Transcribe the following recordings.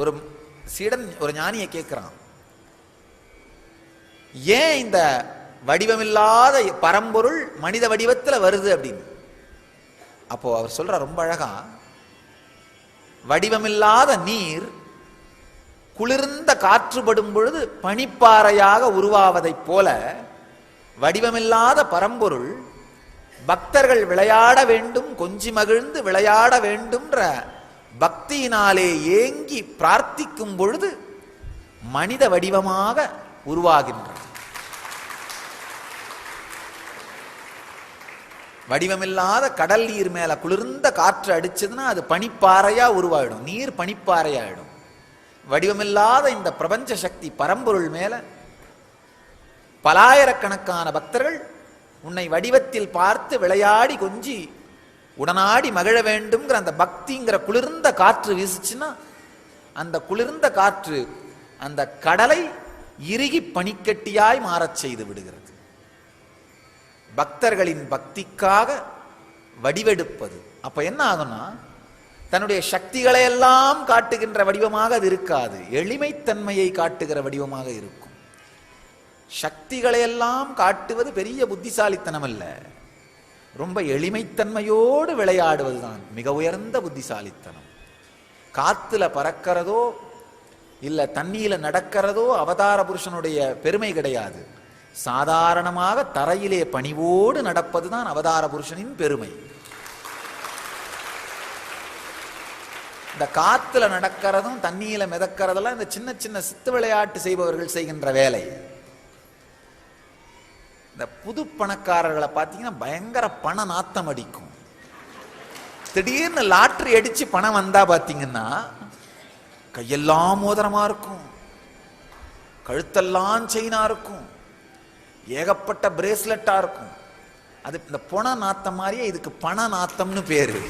ஒரு சீடன் ஒரு ஞானியை கேட்கிறான். ஏன் இந்த வடிவமில்லாத பரம்பொருள் மனித வடிவத்தில் வருது அப்படின்னு? அப்போ அவர் சொல்ற ரொம்ப அழகா வடிவமில்லாத நீர் குளிர்ந்த காற்றுப்படும் பொழுது பனிப்பாறையாக உருவாவதைப் போல வடிவமில்லாத பரம்பொருள் பக்தர்கள் விளையாட வேண்டும் கொஞ்சி மகிழ்ந்து விளையாட வேண்டும்ன்ற பக்தியினாலே ஏங்கி பிரார்த்திக்கும் பொழுது மனித வடிவமாக உருவாகின்றார் வடிவமில்லாத கடல் நீர் மேல குளிர்ந்த காற்று அடிச்சதுன்னா அது பனிப்பாறையா உருவாயிடும். நீர் பனிப்பாறையாயிடும். வடிவமில்லாத இந்த பிரபஞ்ச சக்தி பரம்பொருள் மேல பலாயிரக்கணக்கான பக்தர்கள் உன்னை வடிவத்தில் பார்த்து விளையாடி கொஞ்சி உடனாடி மகிழ வேண்டும்ங்கிற அந்த பக்திங்கிற குளிர்ந்த காற்று வீசுச்சுன்னா அந்த குளிர்ந்த காற்று அந்த கடலை இறுகி பனிக்கட்டியாய் மாறச் செய்து விடுகிறது. பக்தர்களின் பக்திக்காக வடிவெடுப்பது. அப்ப என்ன ஆகும்னா தன்னுடைய சக்திகளை எல்லாம் காட்டுகின்ற வடிவமாக அது இருக்காது. எளிமைத்தன்மையை காட்டுகிற வடிவமாக இருக்கும். சக்திகளை எல்லாம் காட்டுவது பெரிய புத்திசாலித்தனம் அல்ல ரொம்ப எளிமைத்தன்மையோடு விளையாடுவதுதான். மிக உயர்ந்த புத்திசாலித்தனம். காத்துல பறக்கிறதோ இல்ல தண்ணியில நடக்கிறதோ அவதார புருஷனுடைய பெருமை கிடையாது. சாதாரணமாக தரையிலே பணிவோடு நடப்பதுதான் அவதார புருஷனின் பெருமை. இந்த காத்துல நடக்கிறதும் தண்ணியில மிதக்கிறதெல்லாம் இந்த சின்ன சின்ன சித்து விளையாட்டு செய்பவர்கள் செய்கின்ற வேலை. இந்த புது பணக்காரர்களை பார்த்தீங்கன்னா பயங்கர பண நாத்தம் அடிக்கும். திடீர்னு லாட்ரி அடிச்சு பணம் வந்தா பார்த்தீங்கன்னா கையெல்லாம் மோதிரமா இருக்கும். கழுத்தெல்லாம் செயினா இருக்கும். ஏகப்பட்ட பிரேஸ்லெட்டா இருக்கும். அது இந்த பொண நாத்தம் மாதிரியே இதுக்கு பண நாத்தம்னு பேரு.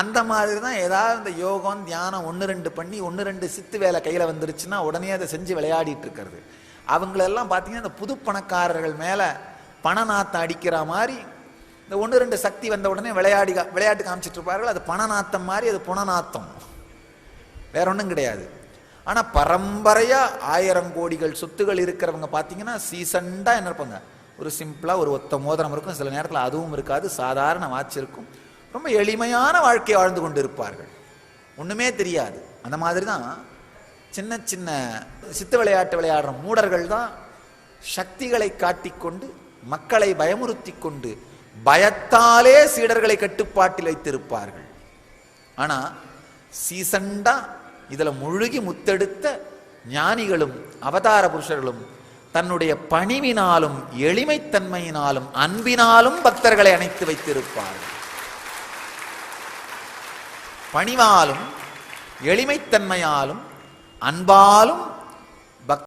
அந்த மாதிரி தான் ஏதாவது இந்த யோகம் தியானம் ஒன்று ரெண்டு பண்ணி ஒன்று ரெண்டு சித்து வேலை கையில் வந்துருச்சுன்னா உடனே அதை செஞ்சு விளையாடிட்டு இருக்கிறது. அவங்களெல்லாம் பார்த்தீங்கன்னா இந்த புது பணக்காரர்கள் மேலே பண நாத்தம் அடிக்கிற மாதிரி இந்த ஒன்று ரெண்டு சக்தி வந்த உடனே விளையாடி விளையாட்டு காமிச்சிட்டு இருப்பார்கள். அது பண நாத்தம் மாதிரி அது புனநாத்தம் வேற ஒன்றும் கிடையாது. ஆனால் பரம்பரையாக ஆயிரம் கோடிகள் சொத்துகள் இருக்கிறவங்க பார்த்தீங்கன்னா சீசண்டாக என்ன இருப்பாங்க? ஒரு சிம்பிளாக ஒரு ஒத்த மோதிரம் இருக்கும். சில நேரத்தில் அதுவும் இருக்காது. சாதாரண வாட்ச் இருக்கும். ரொம்ப எளிமையான வாழ்க்கையை வாழ்ந்து கொண்டு இருப்பார்கள் ஒன்றுமே தெரியாது. அந்த மாதிரி தான் சின்ன சின்ன சித்து விளையாட்டு விளையாடுற மூடர்கள் தான் சக்திகளை காட்டிக்கொண்டு மக்களை பயமுறுத்தி கொண்டு பயத்தாலே சீடர்களை கட்டுப்பாட்டில் வைத்திருப்பார்கள். ஆனா சீசண்டா இதில் முழுகி முத்தெடுத்த ஞானிகளும் அவதார புருஷர்களும் தன்னுடைய பணிவினாலும் எளிமைத்தன்மையினாலும் அன்பினாலும் பக்தர்களை அணைத்து வைத்திருப்பார்கள். பணிவாலும் எளிமைத்தன்மையாலும் அன்பாலும்